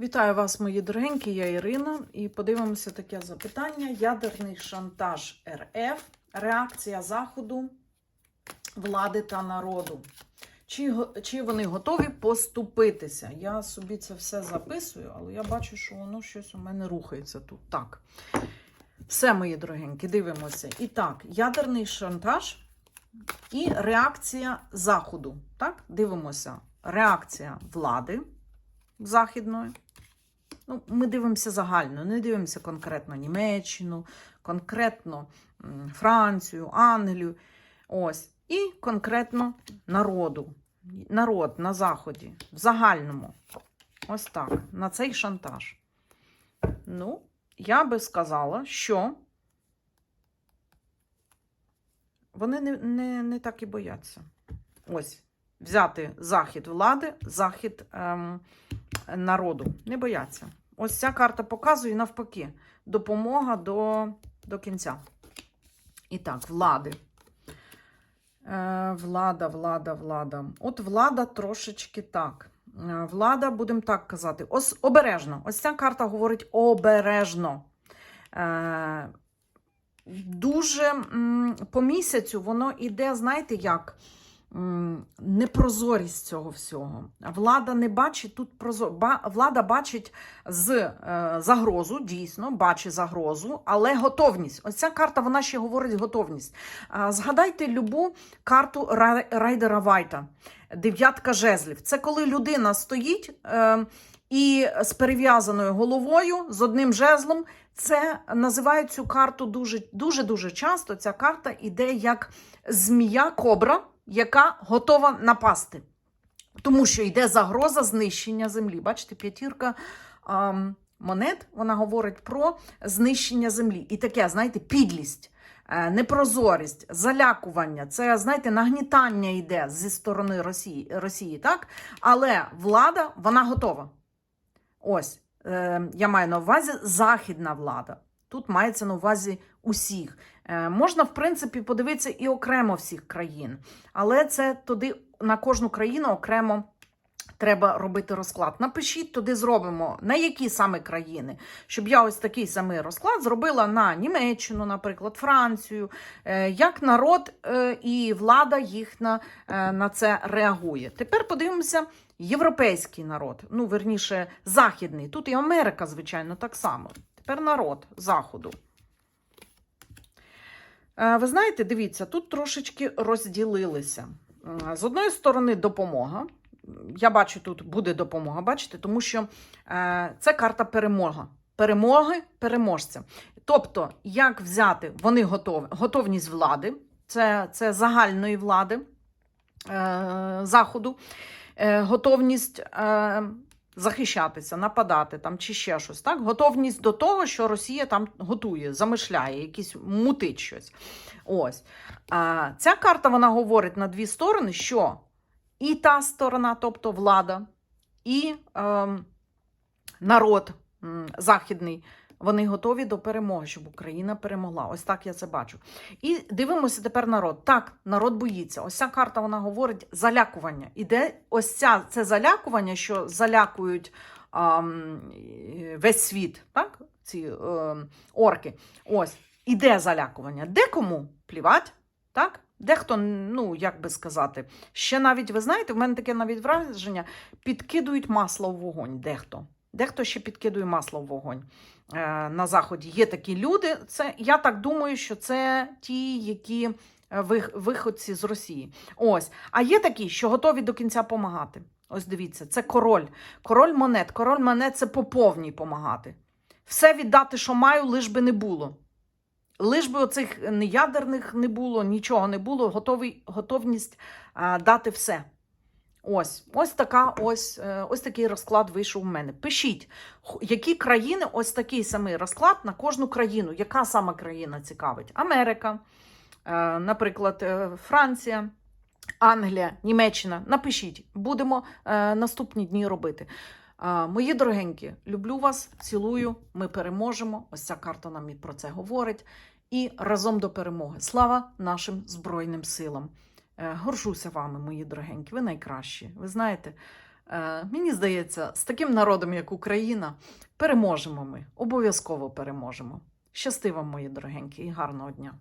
Вітаю вас, мої дорогенькі, я Ірина, і подивимося таке запитання: ядерний шантаж РФ, реакція Заходу, влади та народу. Чи, чи вони готові поступитися? Я собі це все записую, але я бачу, що воно щось у мене рухається тут. Так. Все, мої дорогенькі, дивимося. І так, ядерний шантаж і реакція Заходу. Так, дивимося. Реакція влади західної. Ну, ми дивимося загально, не дивимося конкретно Німеччину, конкретно Францію, Англію. Ось. І конкретно народу. Народ на Заході, в загальному. Ось так, на цей шантаж. Ну, я би сказала, що вони не, не, не так і бояться. Ось, взяти захід влади, захід ем, народу. Не бояться. Ось ця карта показує навпаки допомога до, до кінця. І так, влади. Е, влада, влада, влада. От влада трошечки так. Е, Влада, будемо так казати, ось обережно. Ось ця карта говорить обережно. Е, дуже по місяцю воно іде, знаєте, як непрозорість цього всього. Влада не бачить тут прозор... влада бачить з е, загрозу, дійсно, бачить загрозу, але готовність. Ось ця карта вона ще говорить готовність. Згадайте любу карту Ра- Райдера Вайта. Дев'ятка жезлів. Це коли людина стоїть е, і з перев'язаною головою, з одним жезлом. Це називають цю карту дуже дуже дуже часто. Ця карта іде як змія кобра, яка готова напасти. Тому що йде загроза знищення землі. Бачите, п'ятірка ам, монет вона говорить про знищення землі. І таке, знаєте, підлість, е, непрозорість, залякування. Це, знаєте, нагнітання йде зі сторони Росії, Росії так? Але влада вона готова. Ось, е, я маю на увазі західна влада. Тут мається на увазі усіх. Е, можна, в принципі, подивитися і окремо всіх країн, але це туди на кожну країну окремо треба робити розклад. Напишіть, туди зробимо на які саме країни, щоб я ось такий самий розклад зробила на Німеччину, наприклад, Францію, е, як народ е, і влада їх на, е, на це реагує. Тепер подивимося. Європейський народ, ну верніше, західний. Тут і Америка, звичайно, так само. Тепер народ заходу. Е, Ви знаєте, дивіться, тут трошечки розділилися. Е, З одної сторони, допомога. Я бачу, тут буде допомога, бачите, тому що е, це карта перемога. Перемоги переможця. Тобто, як взяти, вони готові, готовність влади, це, це загальної влади заходу, готовність захищатися, нападати там чи ще щось. Так? Готовність до того, що Росія там готує, замишляє, якісь мутить щось. Ось. Ця карта вона говорить на дві сторони, що і та сторона, тобто влада, і ем, народ західний, вони готові до перемоги, щоб Україна перемогла. Ось так я це бачу. І дивимося тепер народ. Так, народ боїться. Ось ця карта вона говорить залякування. Іде ось ця це залякування, що залякують ам, весь світ, так? Ці ем, орки. Ось іде залякування. Декому плівать, так? Дехто, ну як би сказати, ще навіть, ви знаєте, в мене таке навіть враження, підкидують масло в вогонь. Дехто. Дехто ще підкидує масло в вогонь. Е, на заході є такі люди. Це я так думаю, що це ті, які е, виходці з Росії. Ось. А є такі, що готові до кінця помагати. Ось дивіться, це король. Король монет. Король монет це по повній помагати. Все віддати, що маю, лиш би не було. Лиш би оцих неядерних не було, нічого не було, готовий, готовність а, дати все. Ось, ось така, ось, е, ось такий розклад вийшов у мене. Пишіть, які країни, ось такий самий розклад на кожну країну. Яка саме країна цікавить? Америка, е, наприклад, е, Франція, Англія, Німеччина. Напишіть, будемо наступні дні робити. Мої дорогенькі, люблю вас, цілую. Ми переможемо. Ось ця карта нам і про це говорить. І разом до перемоги. Слава нашим Збройним силам! Е, Горжуся вами, мої дорогенькі, ви найкращі. Ви знаєте, Е, Мені здається, з таким народом, як Україна, переможемо ми. Обов'язково переможемо. Щасти вам, мої дорогенькі, і гарного дня!